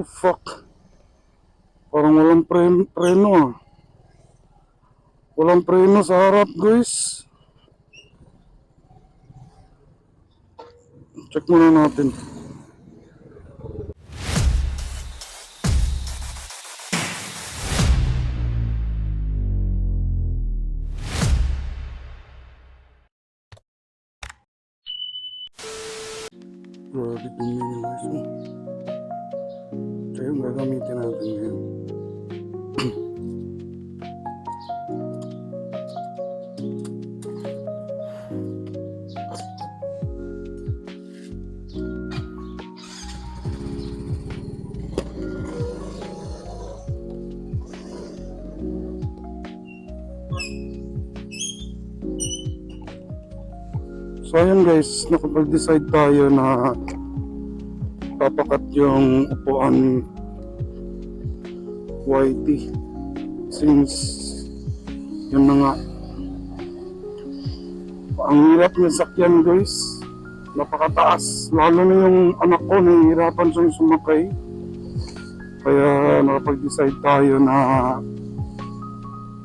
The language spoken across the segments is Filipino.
Oh fuck. Parang walang pre preno ah. Walang preno sa harap guys. Check muna natin. So ayun guys, nakapag-decide tayo na papakat yung upuan YT since yun na nga. Ang hirap ng sakyan guys. Napakataas. Lalo na yung anak ko nahihirapan siyang sumakay. Kaya nakapag-decide tayo na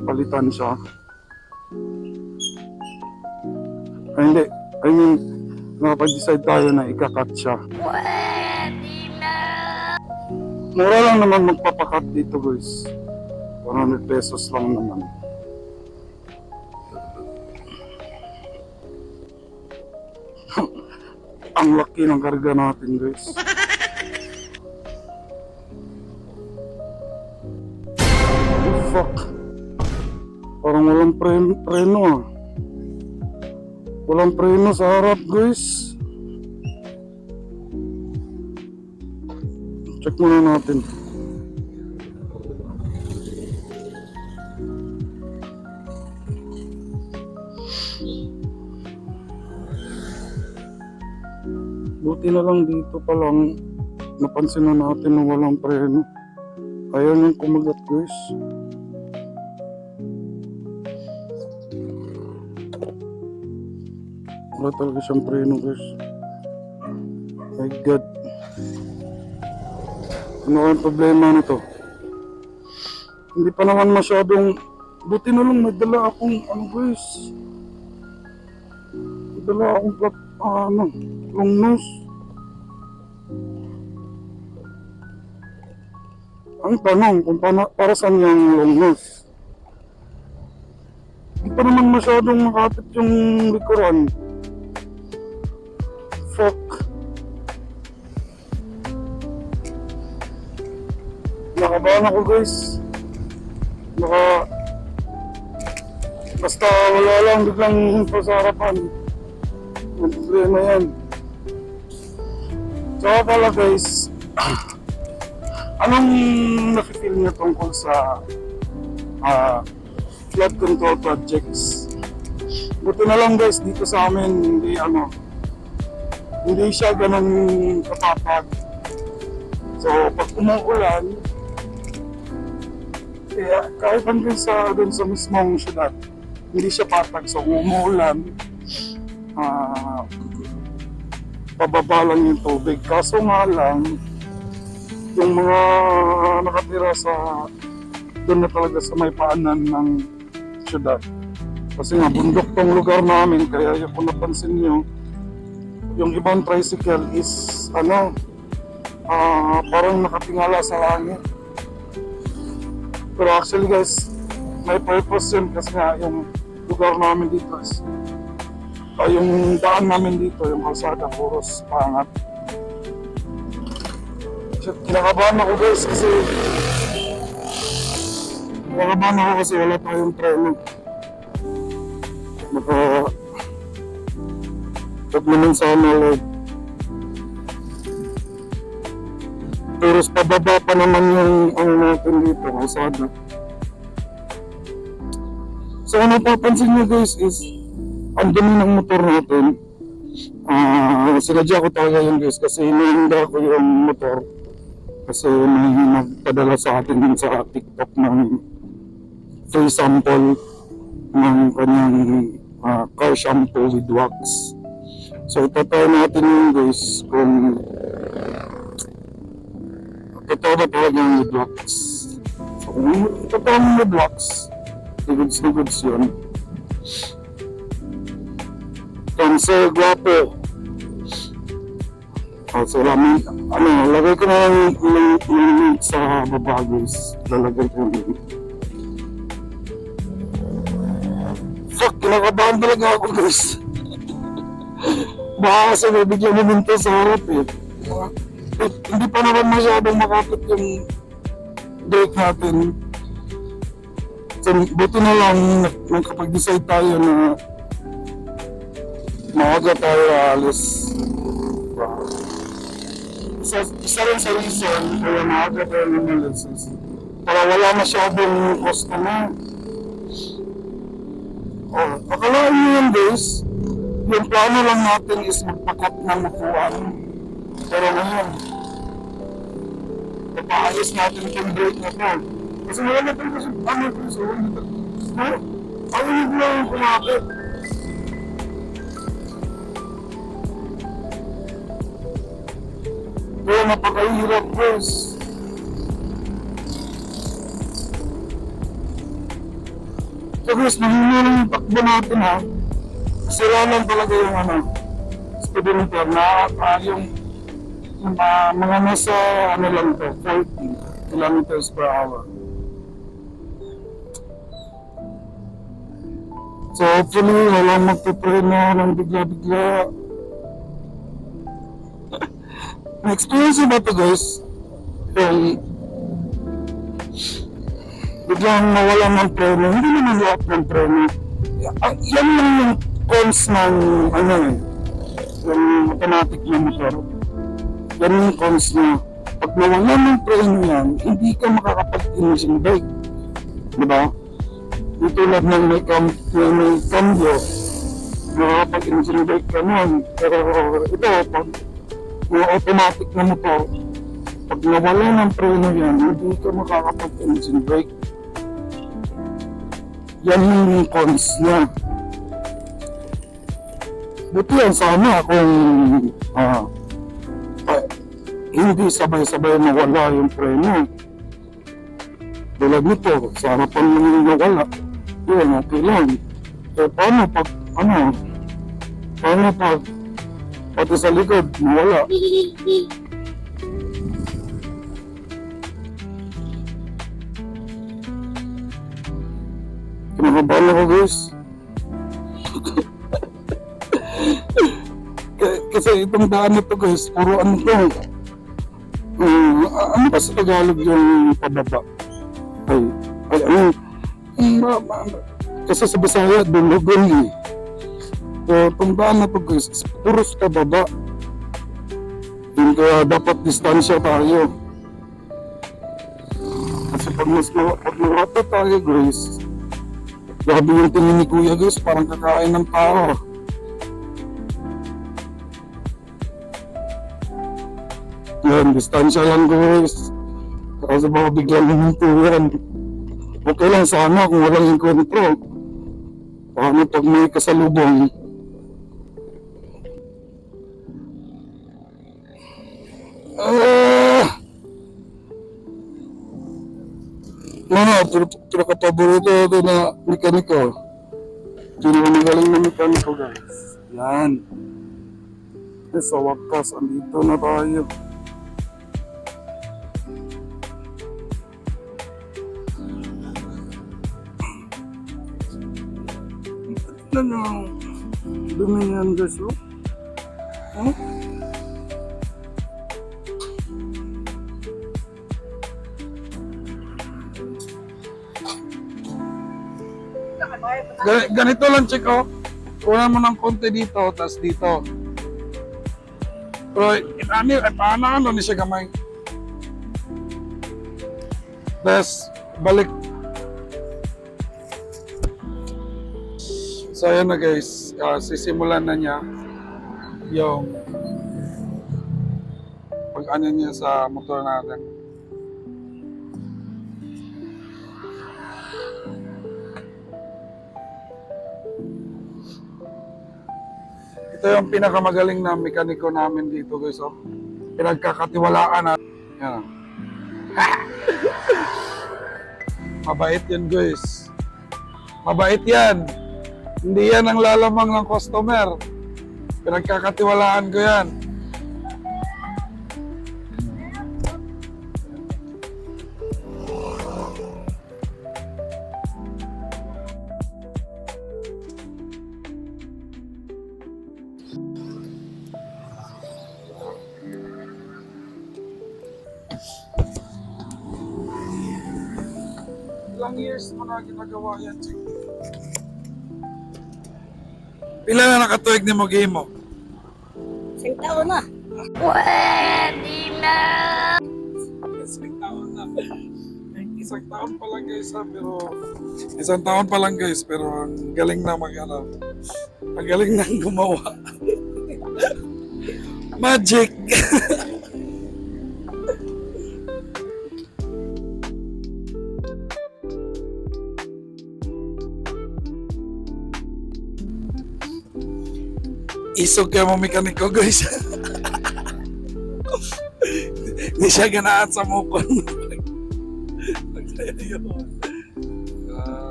palitan siya. Ay hindi I mean nakapag-decide tayo na ikakat siya Mura lang naman magpapakat dito guys. 100 pesos lang naman. Ang laki ng karga natin guys. Oh, fuck. Parang walang pre- preno ah. Walang preno sa harap guys. Check muna natin. Buti na lang dito pa lang napansin na natin na walang preno. Ayaw niyang kumagat guys. Wala talaga siyang preno guys. My God. Ano ang problema nito? Hindi pa naman masyadong... Buti na lang may dala akong ano guys. May dala akong plat... ah, ano, long nose. Ang tanong kung para, para saan yung long nose. Hindi pa naman masyadong makapit yung likuran. Nakabahan ako guys. Baka basta wala lang biglang hinto sa harapan. Ang problema yan. Tsaka pala guys, anong nafe-feel niyo tungkol sa ah, flood control projects? Buti na lang guys dito sa amin hindi ano hindi siya ganun katapag. So pag umuulan, kaya kahit hanggang sa dun sa mismong syudad, hindi siya patag. So kung umuulan, ah pababa lang yung tubig. Kaso nga lang, yung mga nakatira sa doon na talaga sa may paanan ng syudad. Kasi nga bundok tong lugar namin, kaya yung kung napansin nyo, yung ibang tricycle is ano, ah parang nakatingala sa langit. Pero actually guys, may purpose yun kasi nga yung lugar namin dito is ah, yung daan namin dito, yung kalsada, puros pangat. Shit, Kinakabahan ako guys kasi kinakabahan ako kasi wala tayong treno. Baka Huwag naman sana Lord. Pero sa pababa pa naman yung ano natin dito, kalsada. So ano papansin nyo guys is ang dumi ng motor natin. Ah, sinadya ko talaga yun guys kasi hinihanda ko yung motor kasi may nagpadala sa atin dun sa TikTok ng free sample ng kanyang ah, car shampoo with wax. So, itatry natin yun guys kung na talaga yung mid-wax. So, kung yung mid-wax, goods na goods yun. Cancer, guwapo. Oh, so, lami, ano, lagay ko na yung, yung, yung sa baba, guys. Lalagay ko yung link. Fuck, kinakabahan talaga ako, guys. Baka kasi nabigyan mo minto sa harap eh. Eh, Hindi pa naman masyadong makapit yung break natin. So, buti na lang nakapag-decide tayo na maaga tayo aalis. Wow. Isa, isa rin sa reason kaya maaga tayo umalis is para wala masyadong customer. Oh, akalain nyo yun guys, yung plano lang natin is magpakat ng upuan. Pero ngayon, papaayos natin yung break na to. Kasi wala na tayo kasi ano ito so hindi No? Ako yung lang yung kumapit. Kaya napakahirap guys. So guys, mahina lang yung takbo natin ha. Lang talaga yung ano, speedometer na ah, yung yung mga, nasa ano lang to, 40 kilometers per hour. So hopefully walang magpipreno ng bigla-bigla. Na-experience ba ito guys? Yung biglang mawalan ng preno, hindi naman lahat ng preno. Ah, yan lang yung cons ng ano yung automatic na motor. Yan yung cons niya. Pag nawalan ng preno yan, hindi ka makakapag-engine brake. Di ba? Tulad ng may, cam yung may cambio, makakapag-engine brake ka nun. Pero ito, pag yung automatic na motor, pag nawala ng preno yan, hindi ka makakapag-engine brake. Yan yung cons niya. Buti yan sana kung ah, hindi sabay-sabay nawala yung preno. Tulad nito, sa harapan mo yung nawala, yun, okay lang. Eh, paano pag, ano, paano pag, pati sa likod, nawala. Kinakabahan ako guys. Kasi itong daan na to guys, puro ano to. Um, ano ba sa Tagalog yung pababa? Ay, ay ano? um, kasi sa Bisaya, dulugon eh. So, daan na is puro sa baba. Yun kaya dapat distansya tayo. Kasi pag mas ma- pag tayo guys, Grabe yung tingin ni Kuya guys, parang kakain ng tao. Yan, distansya lang guys. Kasi baka biglang huminto yan. Okay lang sana kung walang encontro. Paano pag may kasalubong? Ah! Mga, pero pinakapaborito ko na mekaniko. Sino ang magaling na mekaniko guys? Yan. Sa wakas, andito na tayo. Tignan nyo ang dumi niyan guys, oh. Ga- ganito lang, check oh. Kunan mo ng konti dito, tapos dito. Pero, ano, eh, paano ano ni siya gamay? Tapos, balik. So, ayan na guys. Ah, sisimulan na niya yung pag ano niya sa motor natin. Ito yung pinakamagaling na mekaniko namin dito guys. Oh. Pinagkakatiwalaan natin. Yan. Mabait yan guys. Mabait yan. Hindi yan ang lalamang ng customer. Pinagkakatiwalaan ko yan. Ilang years mo na ginagawa yan, Chick? Pila na nakatuig ni mo game mo? Isang taon na. Isang taon na. Isang taon pa lang guys ha, pero isang taon pa lang guys, pero ang galing na mag ano, ang galing na gumawa. Magic! Isog kaya mo mekaniko guys. Hindi siya ganaan sa mukon. Ayun. Ah.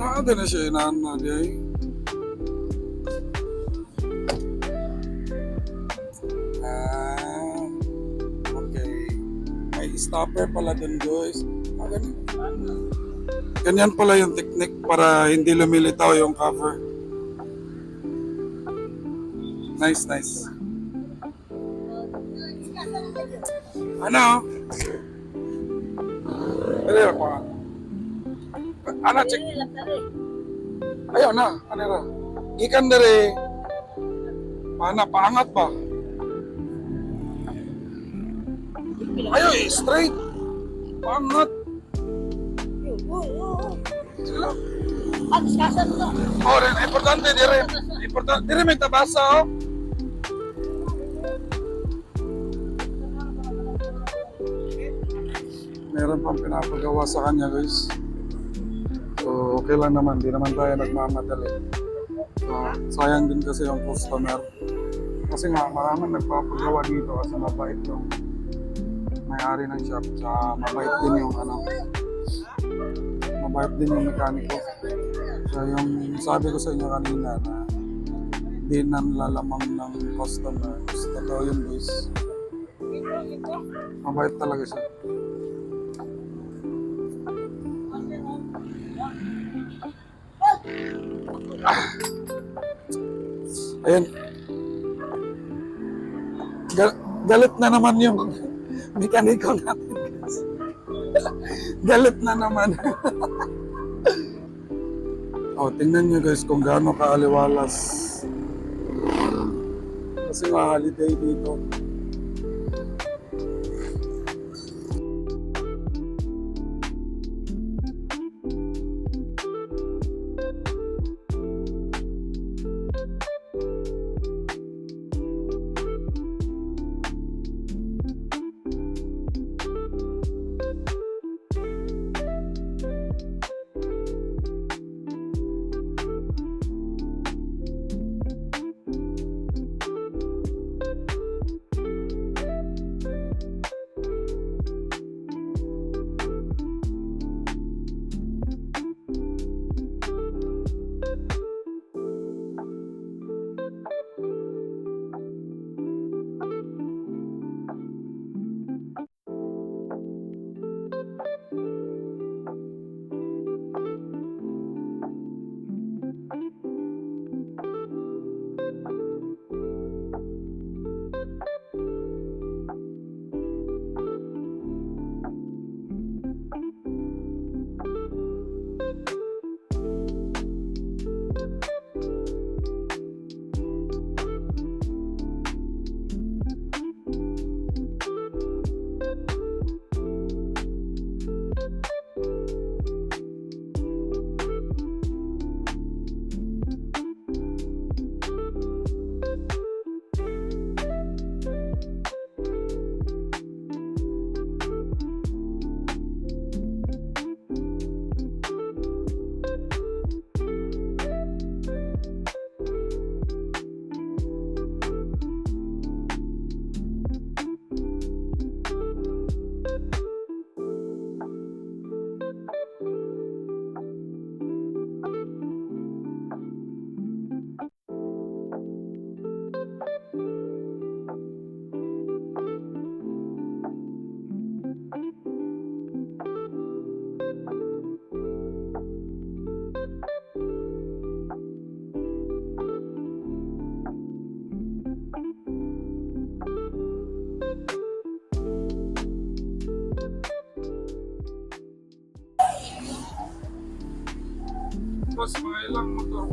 Nakada na siya inaan na di ay. Ah, okay. May stopper pala dun guys. Ah, ganun. Ganyan pala yung technique para hindi lumilitaw yung cover. Nice, nice. Ano? Ano ako? Ano, check. Ayaw na, ano ra? Ikan dari. Mana, paangat ba? Ayaw, eh, straight. Paangat. Sila. Ang kasan to. Oh, rin, importante dire. Importante dire may tabasa oh. Meron pang pinapagawa sa kanya, guys. So, okay lang naman. Di naman tayo nagmamadali. So, sayang din kasi yung customer. Kasi nga, maraming nagpapagawa dito kasi mabait yung may-ari ng shop. Tsaka mabait din yung ano, mabait din yung mekaniko. So yung sabi ko sa inyo kanina na hindi na lalamang ng customer. Totoo yun guys. Mabait talaga siya. Ayun. Gal- galit na naman yung mekaniko natin. galit na naman. Oh, tingnan nyo guys kung gaano kaaliwalas. Kasi nga holiday dito.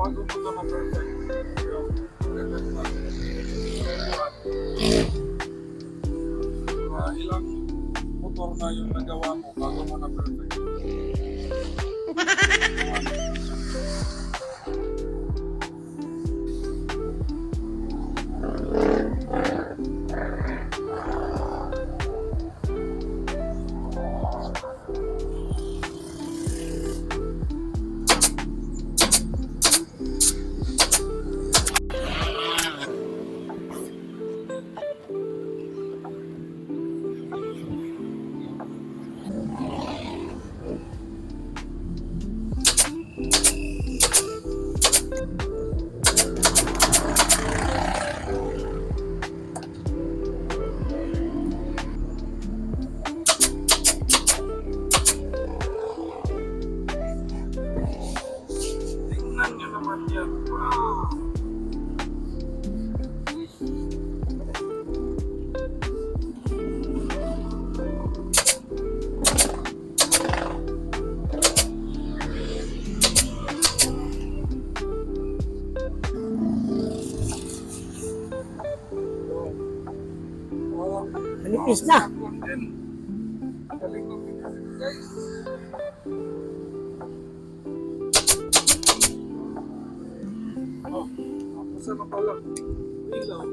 Bago motor na perfect. Mga ilang motor na yung nagawa mo bago mo na perfect. na pala. Ilaw.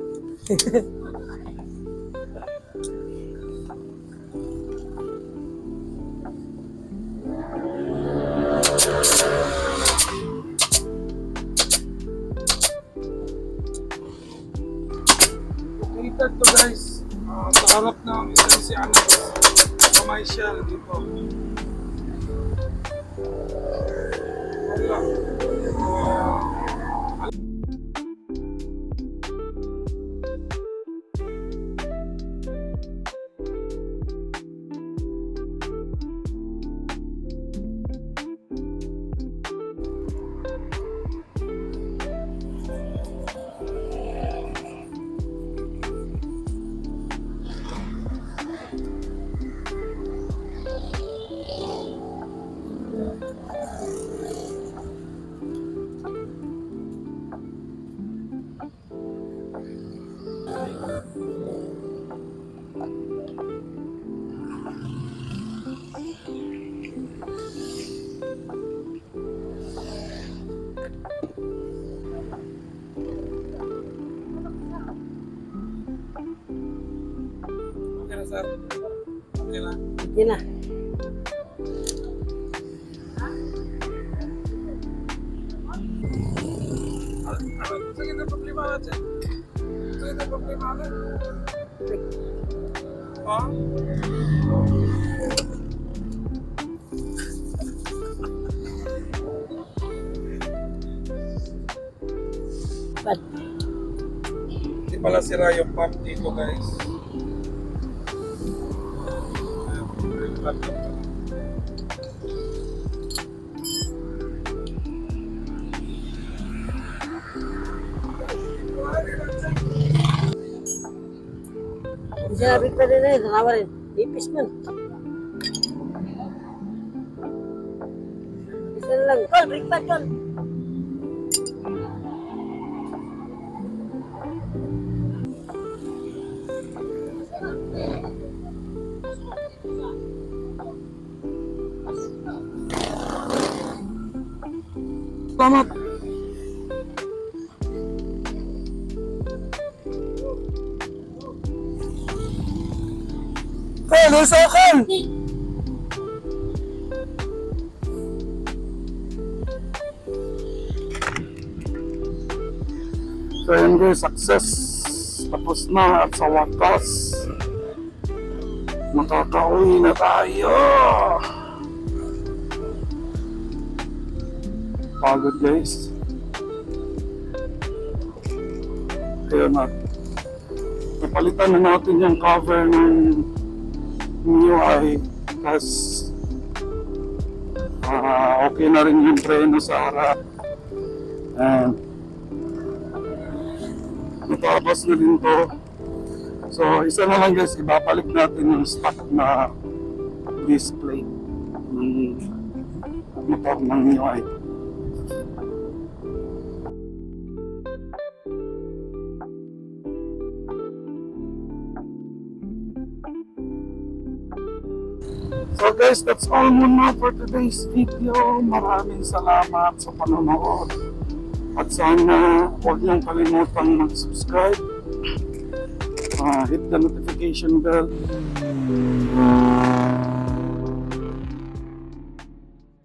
Sir. Okay na. Hindi na. Na problema natin. Na problema natin. Ha? Hindi pala sira yung pump dito guys. Yung pump dito. Hindi siya nabit pa Salamat. Kaya, akin! So yun guys, success. Tapos na at sa wakas. Makakauwi na tayo. Pagod guys. Kaya na. Napalitan na natin yung cover ng MIUI. Tapos ah, okay na rin yung preno sa harap. And natabas na din to. So, isa na lang guys, ibabalik natin yung stock na display ng motor ng MIUI. So guys, that's all muna for today's video. Maraming salamat sa panonood. At sana huwag niyong kalimutang mag-subscribe. Ah, hit the notification bell